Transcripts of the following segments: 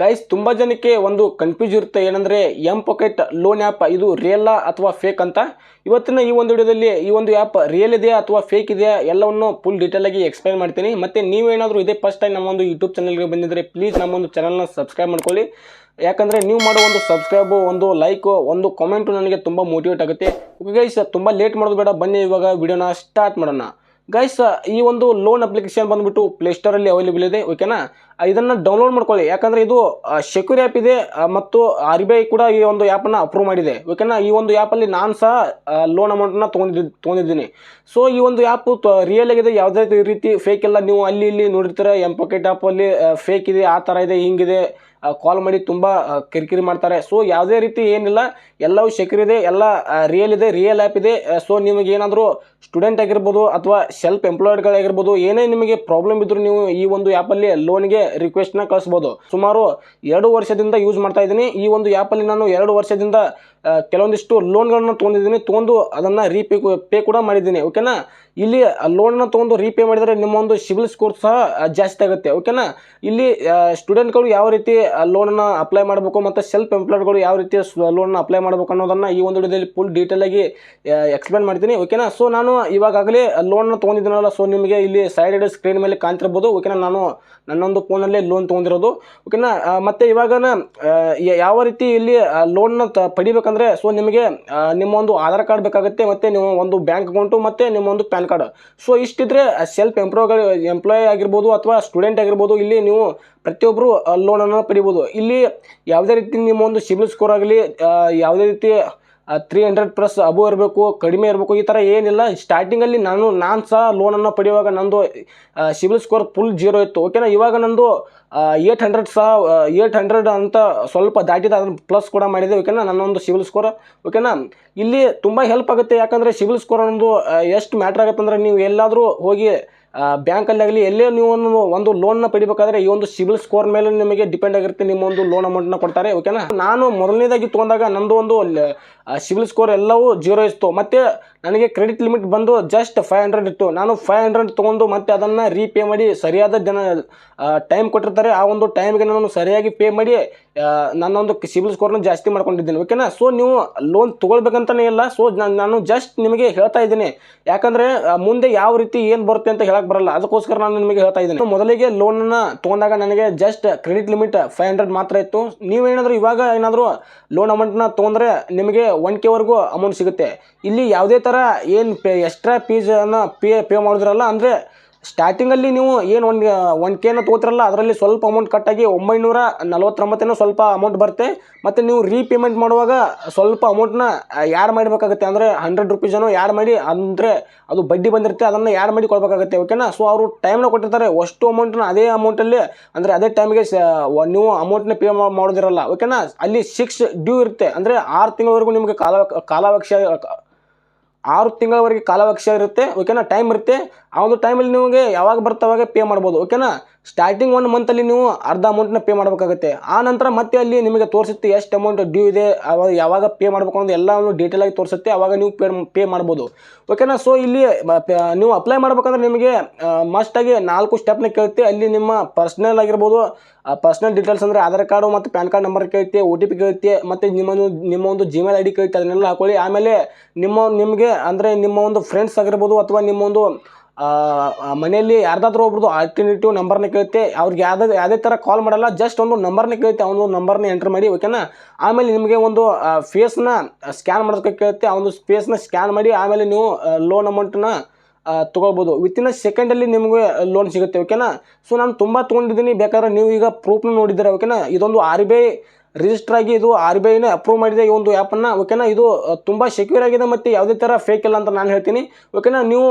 Guys ತುಂಬ ಜನಕ್ಕೆ ಒಂದು ಕನ್ಫ್ಯೂಸ್ ಇರುತ್ತೆ ಏನಂದರೆ ಎಂ ಪಾಕೆಟ್ ಲೋನ್ ಆ್ಯಪ್ ಇದು ರಿಯಲ್ಲ ಅಥವಾ ಫೇಕ್ ಅಂತ? ಇವತ್ತಿನ ಈ ಒಂದು ವಿಡಿಯೋದಲ್ಲಿ ಈ ಒಂದು ಆ್ಯಪ್ ರಿಯಲ್ ಇದೆಯಾ ಅಥವಾ ಫೇಕ್ ಇದೆಯಾ ಎಲ್ಲವನ್ನು ಫುಲ್ ಡೀಟೇಲಾಗಿ ಎಕ್ಸ್ಪ್ಲೈನ್ ಮಾಡ್ತೀನಿ. ಮತ್ತು ನೀವೇನಾದರೂ ಇದೇ ಫಸ್ಟ್ ಟೈಮ್ ನಮ್ಮ ಒಂದು ಯೂಟ್ಯೂಬ್ ಚಾನಲ್ಗೆ ಬಂದಿದ್ದರೆ ಪ್ಲೀಸ್ ನಮ್ಮ ಒಂದು ಚಾನಲ್ನ ಸಬ್ಸ್ಕ್ರೈಬ್ ಮಾಡ್ಕೊಳ್ಳಿ. ಯಾಕಂದರೆ ನೀವು ಮಾಡೋ ಒಂದು ಸಬ್ಸ್ಕ್ರೈಬು ಒಂದು ಲೈಕು ಒಂದು ಕಾಮೆಂಟು ನನಗೆ ತುಂಬ ಮೋಟಿವೇಟ್ ಆಗುತ್ತೆ. ಓಕೆ ಗೈಸ್ ತುಂಬ ಲೇಟ್ ಮಾಡೋದು ಬೇಡ. ಬನ್ನಿ ಇವಾಗ, ವಿಡಿಯೋನ ಸ್ಟಾರ್ಟ್ ಮಾಡೋಣ. ಗೈಸ್ ಈ ಒಂದು ಲೋನ್ ಅಪ್ಲಿಕೇಶನ್ ಬಂದ್ಬಿಟ್ಟು ಪ್ಲೇಸ್ಟೋರಲ್ಲಿ ಅವೈಲೇಬಲ್ ಇದೆ ಓಕೆನಾ ಇದನ್ನು ಡೌನ್ಲೋಡ್ ಮಾಡ್ಕೊಳ್ಳಿ. ಯಾಕಂದರೆ ಇದು ಸೆಕ್ಯೂರ್ ಆ್ಯಪ್ ಇದೆ ಮತ್ತು ಆರ್ ಬಿ ಐ ಕೂಡ ಈ ಒಂದು ಆ್ಯಪನ್ನು ಅಪ್ರೂವ್ ಮಾಡಿದೆ ಓಕೆನಾ ಈ ಒಂದು ಆ್ಯಪಲ್ಲಿ ನಾನು ಸಹ ಲೋನ್ ಅಮೌಂಟನ್ನು ತೊಗೊಂಡಿದ್ದು ತೊಗೊಂಡಿದ್ದೀನಿ. ಸೊ ಈ ಒಂದು ಆ್ಯಪು ರಿಯಲ್ ಆಗಿದೆ, ಯಾವುದೇ ರೀತಿ ಫೇಕ್ ಇಲ್ಲ ನೀವು ಅಲ್ಲಿ, ಇಲ್ಲಿ ನೋಡಿರ್ತೀರ ಎಂ ಪಾಕೆಟ್ ಆ್ಯಪಲ್ಲಿ ಫೇಕ್ ಇದೆ, ಆ ಥರ ಇದೆ, ಹಿಂಗಿದೆ ಕಾಲ್ ಮಾಡಿ ತುಂಬ ಕಿರಿಕಿರಿ ಮಾಡ್ತಾರೆ. ಸೊ ಯಾವುದೇ ರೀತಿ ಏನಿಲ್ಲ, ಎಲ್ಲವೂ ಇದೆ, ಎಲ್ಲ ರಿಯಲ್ ಇದೆ ರಿಯಲ್ ಆ್ಯಪ್ ಇದೆ. ಸೊ ನಿಮಗೆ ಏನಾದರೂ ಸ್ಟೂಡೆಂಟ್ ಆಗಿರ್ಬೋದು ಅಥವಾ ಸೆಲ್ಫ್ ಎಂಪ್ಲಾಯ್ಡ್ಗಳಾಗಿರ್ಬೋದು ಏನೇ ನಿಮಗೆ ಪ್ರಾಬ್ಲಮ್ ಇದ್ದರೂ ನೀವು ಈ ಒಂದು ಆ್ಯಪಲ್ಲಿ ಲೋನ್ಗೆ ರಿಕ್ವೆಸ್ಟ್ನ ಕಳಿಸ್ಬೋದು. ಸುಮಾರು ಎರಡು ವರ್ಷದಿಂದ ಯೂಸ್ ಮಾಡ್ತಾ ಇದ್ದೀನಿ. ಈ ಒಂದು ಆ್ಯಪಲ್ಲಿ ನಾನು ಎರಡು ವರ್ಷದಿಂದ ಕೆಲವೊಂದಿಷ್ಟು ಲೋನ್ಗಳನ್ನ ತೊಗೊಂಡಿದ್ದೀನಿ. ತೊಗೊಂಡು ಅದನ್ನು ರೀಪೇ ಪೇ ಕೂಡ ಮಾಡಿದ್ದೀನಿ. ಓಕೆನಾ ಇಲ್ಲಿ ಲೋನ್ನ ತೊಗೊಂಡು ರೀಪೇ ಮಾಡಿದರೆ ನಿಮ್ಮ ಒಂದು ಸಿಬಿಲ್ ಸ್ಕೋರ್ ಸಹ ಜಾಸ್ತಿ ಆಗುತ್ತೆ. ಓಕೆನಾ ಇಲ್ಲಿ ಸ್ಟೂಡೆಂಟ್ಗಳು ಯಾವ ರೀತಿ ಲೋನನ್ನು ಅಪ್ಲೈ ಮಾಡಬೇಕು ಮತ್ತು ಸೆಲ್ಫ್ ಎಂಪ್ಲಾಯ್ಡ್ಗಳು ಯಾವ ರೀತಿ ಲೋನನ್ನು ಅಪ್ಲೈ ಮಾಡಬೇಕು ಅನ್ನೋದನ್ನು ಈ ಒಂದು ವಿಡಿಯೋದಲ್ಲಿ ಫುಲ್ ಡೀಟೇಲಾಗಿ ಎಕ್ಸ್ಪ್ಲೇನ್ ಮಾಡ್ತೀನಿ ಓಕೆನಾ ಸೊ ನಾನು ಇವಾಗಲೇ ಲೋನ್ನ ತೊಗೊಂಡಿದ್ದೀನಲ್ಲ ಸೊ ನಿಮಗೆ ಇಲ್ಲಿ ಸೈಡ್ ಸ್ಕ್ರೀನ್ ಮೇಲೆ ಕಾಣ್ತಿರ್ಬೋದು ಓಕೆನಾ ನಾನು ನನ್ನೊಂದು ಫೋನಲ್ಲೇ ಲೋನ್ ತೊಗೊಂಡಿರೋದು ಓಕೆನಾ ಮತ್ತು ಇವಾಗನ ಯಾವ ರೀತಿ ಇಲ್ಲಿ ಲೋನ್ನ ತ ಪಡಿಬೇಕಂದ್ರೆ ಸೊ ನಿಮಗೆ ನಿಮ್ಮ ಒಂದು ಆಧಾರ್ ಕಾರ್ಡ್ ಬೇಕಾಗುತ್ತೆ, ಮತ್ತು ನೀವು ಒಂದು ಬ್ಯಾಂಕ್ ಅಕೌಂಟು ಮತ್ತು ನಿಮ್ಮ ಒಂದು ಪ್ಯಾನ್ ಕಾರ್ಡ್. ಸೊ ಇಷ್ಟಿದ್ರೆ ಸೆಲ್ಫ್ ಎಂಪ್ಲಾಯ್ ಎಂಪ್ಲಾಯ್ ಆಗಿರ್ಬೋದು ಅಥವಾ ಸ್ಟೂಡೆಂಟ್ ಆಗಿರ್ಬೋದು, ಇಲ್ಲಿ ನೀವು ಪ್ರತಿಯೊಬ್ಬರು ಲೋನನ್ನು ಪಡಿಬೋದು ಇಲ್ಲಿ ಯಾವುದೇ ರೀತಿ ನಿಮ್ಮ ಒಂದು ಸಿಬಿಲ್ ಸ್ಕೋರ್ ಆಗಲಿ ಯಾವುದೇ ರೀತಿ ತ್ರೀ ಹಂಡ್ರೆಡ್ ಪ್ಲಸ್ ಅಬೋ ಇರಬೇಕು, ಕಡಿಮೆ ಇರಬೇಕು, ಈ ಥರ ಏನಿಲ್ಲ. ಸ್ಟಾರ್ಟಿಂಗಲ್ಲಿ ನಾನು ನಾನು ಸಹ ಲೋನನ್ನು ಪಡೆಯುವಾಗ ನಂದು ಸಿಬಿಲ್ ಸ್ಕೋರ್ ಫುಲ್ ಜೀರೋ ಇತ್ತು. ಓಕೆನಾ ಇವಾಗ ನಂದು ಏಟ್ ಹಂಡ್ರೆಡ್ ಸಹ ಏಯ್ಟ್ ಹಂಡ್ರೆಡ್ ಅಂತ ಸ್ವಲ್ಪ ದಾಟಿದ. ಅದನ್ನು ಪ್ಲಸ್ ಕೂಡ ಮಾಡಿದೆ. ಓಕೆನಾ ನನ್ನೊಂದು ಸಿಬಿಲ್ ಸ್ಕೋರ್. ಓಕೆನಾ ಇಲ್ಲಿ ತುಂಬ ಹೆಲ್ಪ್ ಆಗುತ್ತೆ. ಯಾಕಂದರೆ ಸಿಬಿಲ್ ಸ್ಕೋರ್ ಅನ್ನೋದು ಎಷ್ಟು ಮ್ಯಾಟ್ರ್ ಆಗುತ್ತೆ ಅಂದರೆ ನೀವು ಎಲ್ಲಾದರೂ ಹೋಗಿ ಬ್ಯಾಂಕಲ್ಲಿ ಆಗಲಿ ಎಲ್ಲೇ ನೀವು ಒಂದು ಒಂದು ಲೋನ್ನ ಪಡಿಬೇಕಾದ್ರೆ ಈ ಒಂದು ಸಿಬಿಲ್ ಸ್ಕೋರ್ ಮೇಲೆ ನಿಮಗೆ ಡಿಪೆಂಡ್ ಆಗಿರುತ್ತೆ ನಿಮ್ಮ ಒಂದು ಲೋನ್ ಅಮೌಂಟ್ನ ಕೊಡ್ತಾರೆ ಓಕೆನಾ ನಾನು ಮೊದಲನೇದಾಗಿ ತೊಗೊಂಡಾಗ ನಂದು ಒಂದು ಸಿಬಿಲ್ ಸ್ಕೋರ್ ಎಲ್ಲವೂ ಜೀರೋ ಇತ್ತು. ಮತ್ತು ನನಗೆ ಕ್ರೆಡಿಟ್ ಲಿಮಿಟ್ ಬಂದು ಜಸ್ಟ್ ಫೈವ್ ಹಂಡ್ರೆಡ್ ಇತ್ತು. ನಾನು ಫೈವ್ ಹಂಡ್ರೆಡ್ ತೊಗೊಂಡು ಮತ್ತೆ ಅದನ್ನು ರೀಪೇ ಮಾಡಿ ಸರಿಯಾದ ಜನ ಟೈಮ್ ಕೊಟ್ಟಿರ್ತಾರೆ. ಆ ಒಂದು ಟೈಮ್ಗೆ ನಾನು ಸರಿಯಾಗಿ ಪೇ ಮಾಡಿ ನನ್ನೊಂದು ಸಿಬಿಲ್ ಸ್ಕೋರ್ನ ಜಾಸ್ತಿ ಮಾಡ್ಕೊಂಡಿದ್ದೀನಿ. ಓಕೆನಾ ಸೊ ನೀವು ಲೋನ್ ತೊಗೊಳ್ಬೇಕಂತಲೇ ಇಲ್ಲ. ಸೊ ನಾನು ಜಸ್ಟ್ ನಿಮಗೆ ಹೇಳ್ತಾ ಇದ್ದೀನಿ. ಯಾಕಂದರೆ ಮುಂದೆ ಯಾವ ರೀತಿ ಏನು ಬರುತ್ತೆ ಅಂತ ಹೇಳಕ್ಕೆ ಬರಲ್ಲ. ಅದಕ್ಕೋಸ್ಕರ ನಾನು ನಿಮಗೆ ಹೇಳ್ತಾ ಇದ್ದೀನಿ. ಮೊದಲಿಗೆ ಲೋನನ್ನು ತೊಗೊಂಡಾಗ ನನಗೆ just credit limit five hundred ಮಾತ್ರ ಇತ್ತು. ನೀವೇನಾದರೂ ಇವಾಗ ಏನಾದರೂ ಲೋನ್ ಅಮೌಂಟ್ನ ತೊಗೊಂಡ್ರೆ ನಿಮಗೆ ಒನ್ ಕೆವರೆಗೂ ಅಮೌಂಟ್ ಸಿಗುತ್ತೆ. ಇಲ್ಲಿ ಯಾವುದೇ ಥರ ಏನು ಪೇ ಎಕ್ಸ್ಟ್ರಾ ಫೀಸನ್ನು ಪೇ ಪೇ ಮಾಡಿದ್ರಲ್ಲ, ಅಂದರೆ ಸ್ಟಾರ್ಟಿಂಗಲ್ಲಿ ನೀವು ಏನು ಒಂದು ಒನ್ ಕೆನ ತೊಗೋತಿರಲ್ಲ, ಅದರಲ್ಲಿ ಸ್ವಲ್ಪ ಅಮೌಂಟ್ ಕಟ್ಟಾಗಿ ಒಂಬೈನೂರ ನಲವತ್ತೊಂಬತ್ತೇನೋ ಸ್ವಲ್ಪ ಅಮೌಂಟ್ ಬರುತ್ತೆ. ಮತ್ತು ನೀವು ರೀಪೇಮೆಂಟ್ ಮಾಡುವಾಗ ಸ್ವಲ್ಪ ಅಮೌಂಟ್ನ ಯಾರು ಮಾಡಬೇಕಾಗುತ್ತೆ. ಅಂದರೆ ಹಂಡ್ರೆಡ್ ರುಪೀಸನ್ನು ಯಾರು ಮಾಡಿ, ಅಂದರೆ ಅದು ಬಡ್ಡಿ ಬಂದಿರುತ್ತೆ, ಅದನ್ನು ಯಾರು ಮಾಡಿ ಕೊಡಬೇಕಾಗುತ್ತೆ ಓಕೆನಾ ಸೊ ಅವರು ಟೈಮ್ನ ಕೊಟ್ಟಿರ್ತಾರೆ, ಅಷ್ಟು ಅಮೌಂಟ್ನ ಅದೇ ಅಮೌಂಟಲ್ಲಿ ಅಂದರೆ ಅದೇ ಟೈಮಿಗೆ ನೀವು ಅಮೌಂಟ್ನ ಪೇ ಮಾಡೋದಿರಲ್ಲ ಓಕೆನಾ ಅಲ್ಲಿ ಸಿಕ್ಸ್ ಡ್ಯೂ ಇರುತ್ತೆ. ಅಂದರೆ ಆರು ತಿಂಗಳವರೆಗೂ ನಿಮಗೆ ಕಾಲ ಕಾಲಾವಕಾಶ ಆರು ತಿಂಗಳವರೆಗೆ ಕಾಲಾವಕಾಶ ಇರುತ್ತೆ ಓಕೆನಾ ಟೈಮ್ ಇರುತ್ತೆ. ಆ ಒಂದು ಟೈಮಲ್ಲಿ ನಿಮಗೆ ಯಾವಾಗ ಬರ್ತಾವಾಗ ಪೇ ಮಾಡ್ಬೋದು ಓಕೆನಾ ಸ್ಟಾರ್ಟಿಂಗ್ ಒನ್ ಮಂತಲ್ಲಿ ನೀವು ಅರ್ಧ ಅಮೌಂಟ್ನ ಪೇ ಮಾಡಬೇಕಾಗುತ್ತೆ. ಆ ನಂತರ ಮತ್ತೆ ಅಲ್ಲಿ ನಿಮಗೆ ತೋರಿಸುತ್ತೆ ಎಷ್ಟು ಅಮೌಂಟ್ ಡ್ಯೂ ಇದೆ ಅವಾಗ ಯಾವಾಗ ಪೇ ಮಾಡಬೇಕು ಅನ್ನೋದು ಎಲ್ಲವನ್ನು ಡೀಟೇಲಾಗಿ ತೋರಿಸುತ್ತೆ, ಅವಾಗ ನೀವು ಪೇ ಪೇ ಮಾಡ್ಬೋದು. ಓಕೆನಾ ಸೊ ಇಲ್ಲಿ ನೀವು ಅಪ್ಲೈ ಮಾಡ್ಬೇಕಂದ್ರೆ ನಿಮಗೆ ಮಸ್ಟಾಗಿ ನಾಲ್ಕು ಸ್ಟೆಪ್ನ ಕೇಳುತ್ತೆ. ಅಲ್ಲಿ ನಿಮ್ಮ ಪರ್ಸ್ನಲ್ ಆಗಿರ್ಬೋದು ಪರ್ಸ್ನಲ್ ಡೀಟೇಲ್ಸ್ ಅಂದರೆ ಆಧಾರ್ ಕಾರ್ಡು ಮತ್ತು ಪ್ಯಾನ್ ಕಾರ್ಡ್ ನಂಬರ್ ಕೇಳುತ್ತೆ ಒ ಟಿ ಪಿ ಕೇಳುತ್ತೆ, ಮತ್ತು ನಿಮ್ಮ ಒಂದು ನಿಮ್ಮ ಒಂದು ಜಿಮೇಲ್ ಐ ಡಿ ಕೇಳುತ್ತೆ, ಅದನ್ನೆಲ್ಲ ಹಾಕೊಳ್ಳಿ. ಆಮೇಲೆ ನಿಮ್ಮ, ನಿಮಗೆ ಅಂದರೆ ನಿಮ್ಮ ಒಂದು ಫ್ರೆಂಡ್ಸ್ ಆಗಿರ್ಬೋದು ಅಥವಾ ನಿಮ್ಮ ಒಂದು ಮನೆಯಲ್ಲಿ ಯಾರ್ದಾದ್ರೂ ಒಬ್ರದ್ದು ಆಲ್ಟರ್ನೇಟಿವ್ ನಂಬರ್ನ ಕೇಳುತ್ತೆ. ಅವ್ರಿಗೆ ಯಾವುದೇ ಯಾವುದೇ ಥರ ಕಾಲ್ ಮಾಡಲ್ಲ. ಜಸ್ಟ್ ಒಂದು ನಂಬರ್ನ ಕೇಳುತ್ತೆ. ಅವನು ನಂಬರ್ನ ಎಂಟ್ರ್ ಮಾಡಿ ಓಕೆನಾ ಆಮೇಲೆ ನಿಮಗೆ ಒಂದು ಫೇಸ್ನ ಸ್ಕ್ಯಾನ್ ಮಾಡೋದಕ್ಕೆ ಕೇಳುತ್ತೆ. ಆ ಒಂದು ಫೇಸ್ನ ಸ್ಕ್ಯಾನ್ ಮಾಡಿ, ಆಮೇಲೆ ನೀವು ಲೋನ್ ಅಮೌಂಟನ್ನ ತೊಗೊಳ್ಬೋದು. ವಿತಿನ್ ಅ ಸೆಕೆಂಡಲ್ಲಿ ನಿಮಗೆ ಲೋನ್ ಸಿಗುತ್ತೆ ಓಕೆನಾ ಸೊ ನಾನು ತುಂಬ ತೊಗೊಂಡಿದ್ದೀನಿ. ಬೇಕಾದ್ರೆ ನೀವು ಈಗ ಪ್ರೂಫ್ನ ನೋಡಿದ್ದೀರಾ ಓಕೆನಾ ಇದೊಂದು ಆರ್ ಬಿ ಐ ರಿಜಿಸ್ಟರ್ ಆಗಿ, ಇದು ಆರ್ ಬಿ ಐನೇ ಅಪ್ರೂವ್ ಮಾಡಿದೆ ಈ ಒಂದು ಆ್ಯಪನ್ನು ಓಕೆನಾ ಇದು ತುಂಬ ಸೆಕ್ಯೂರ್ ಆಗಿದೆ ಮತ್ತು ಯಾವುದೇ ಥರ ಫೇಕ್ ಇಲ್ಲ ಅಂತ ನಾನು ಹೇಳ್ತೀನಿ ಓಕೆನಾ ನೀವು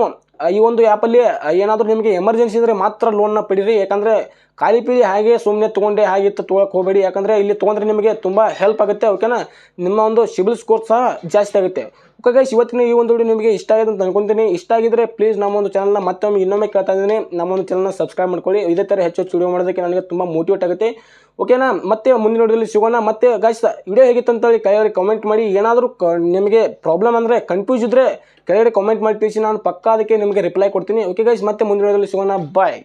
ಈ ಒಂದು ಆ್ಯಪಲ್ಲಿ ಏನಾದರೂ ನಿಮಗೆ ಎಮರ್ಜೆನ್ಸಿ ಇದ್ದರೆ ಮಾತ್ರ ಲೋನ್ನ ಪಡೀರಿ. ಯಾಕಂದರೆ ಖಾಲಿ ಪೀಳಿ ಹಾಗೆ ಸುಮ್ಮನೆ ತೊಗೊಂಡೆ ಹಾಗೆ ಇತ್ತು ತೊಗೊಳಕ್ಕೆ ಹೋಗಬೇಡಿ. ಯಾಕಂದರೆ ಇಲ್ಲಿ ತೊಗೊಂಡ್ರೆ ನಿಮಗೆ ತುಂಬ ಹೆಲ್ಪ್ ಆಗುತ್ತೆ. ಓಕೆನಾ ನಿಮ್ಮ ಒಂದು ಸಿಬಿಲ್ ಸ್ಕೋರ್ ಸಹ ಜಾಸ್ತಿ ಆಗುತ್ತೆ. ಓಕೆ ಗೈಸ್ ಇವತ್ತಿನ ಈ ಒಂದು ವಿಡಿಯೋ ನಿಮಗೆ ಇಷ್ಟ ಆಗಿದೆ ಅಂತ ಅನ್ಕೊಂತೀನಿ. ಇಷ್ಟ ಆಗಿದ್ರೆ ಪ್ಲೀಸ್ ನಮ್ಮ ಒಂದು ಚಾನಲ್ನ ಮತ್ತೊಮ್ಮೆ ಇನ್ನೊಮ್ಮೆ ಕೇಳ್ತಾ ಇದ್ದೀನಿ. ನಮ್ಮ ಒಂದು ಚಾನಲ್ನ ಸಬ್ಸ್ಕ್ರೈಬ್ ಮಾಡ್ಕೊಳ್ಳಿ. ಇದೇ ಥರ ಹೆಚ್ಚು ಹೆಚ್ಚು ವಿಡಿಯೋ ಮಾಡೋದಕ್ಕೆ ನನಗೆ ತುಂಬ ಮೋಟಿವೇಟ್ ಆಗುತ್ತೆ. ಓಕೆನಾ ಮತ್ತೆ ಮುಂದಿನ ವಿಡಿಯೋದಲ್ಲಿ ಸಿಗೋಣ. ಮತ್ತೆ ಗೈಸ್ ವಿಡಿಯೋ ಹೇಗಿತ್ತು ಅಂತೇಳಿ ಕೆಳಗಡೆ ಕಾಮೆಂಟ್ ಮಾಡಿ. ಏನಾದರೂ ನಿಮಗೆ ಪ್ರಾಬ್ಲಮ್ ಅಂದರೆ ಕನ್ಫ್ಯೂಸ್ ಇದ್ದರೆ ಕೆಳಗಡೆ ಕಮೆಂಟ್ ಮಾಡಿ ತಿಳಿಸಿ. ನಾನು ಪಕ್ಕ ಅದಕ್ಕೆ ನಿಮಗೆ ರಿಪ್ಲೈ ಕೊಡ್ತೀನಿ. ಓಕೆ ಗೈಸ್ ಮತ್ತೆ ಮುಂದಿನ ವಿಡಿಯೋದಲ್ಲಿ ಸಿಗೋಣ. ಬಾಯ್